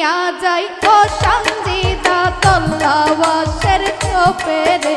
নিয়া যাই ও সঞ্জিতা তল্লাবাসের চোপেরে।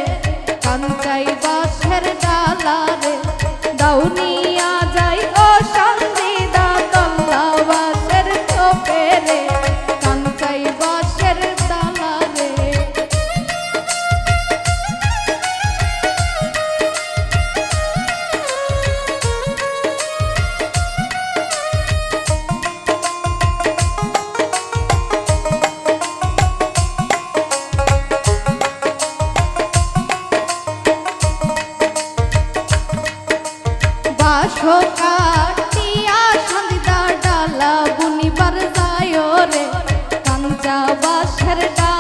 ছোটা ডালা বুনিবার যায় রে কাঞ্চা বাসের ডালা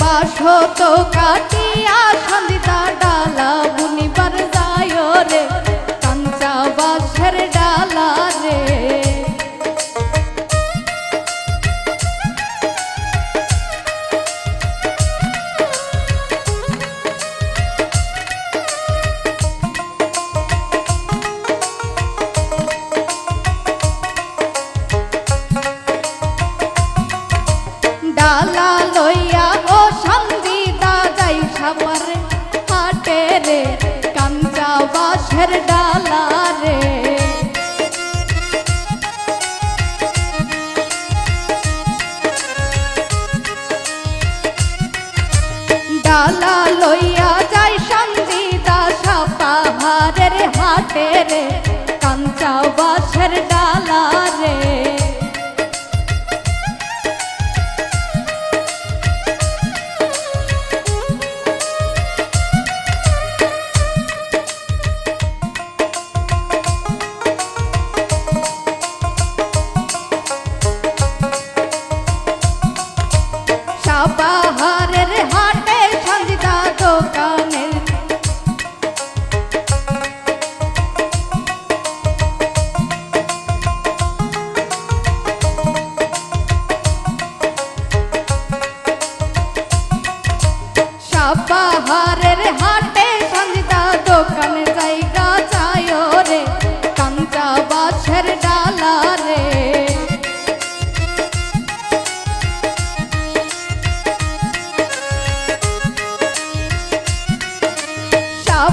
বাসত কাটিয়া সন্ধিতা ডালা verdade.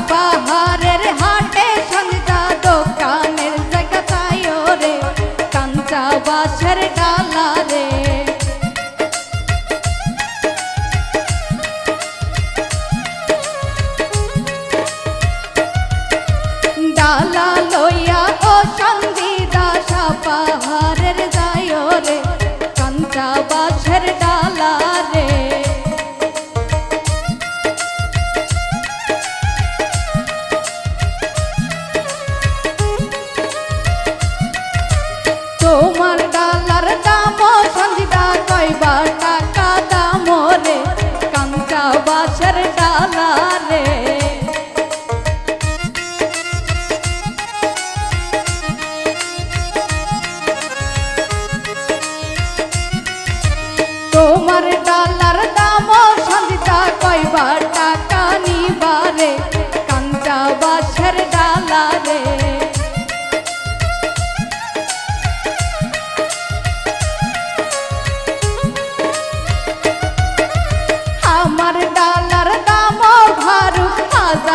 papa.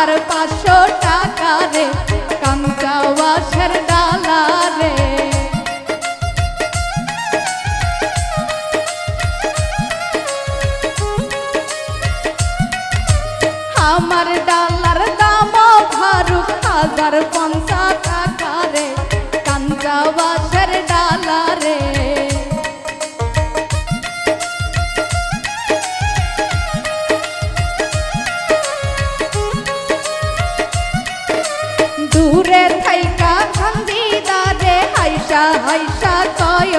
হাজার পাঁচশো টাকা রে কাঞ্চা বাসের ডালা রে আমার ডালার দাম ফারুক হাজার পঞ্চাশ টাকা রে কাঞ্চা ডালা রে হাইসা কয়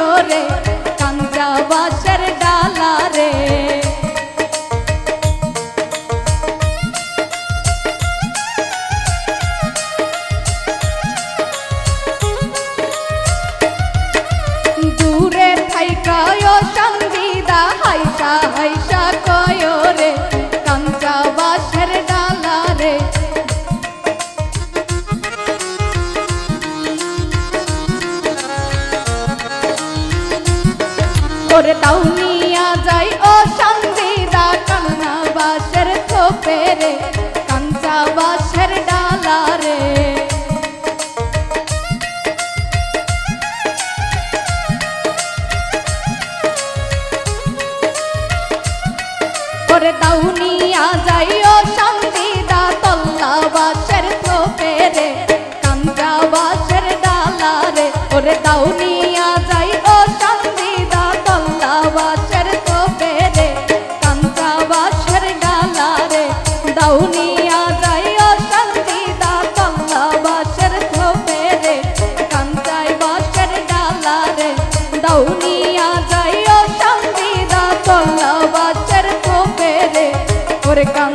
করে তাও নিয়া যাই ও সন্ধিদা কান্না বাসের খোপেরে দুনিয়া যাইও শান্তি দাতা বাচ্চার তো পেরে ওরে কাম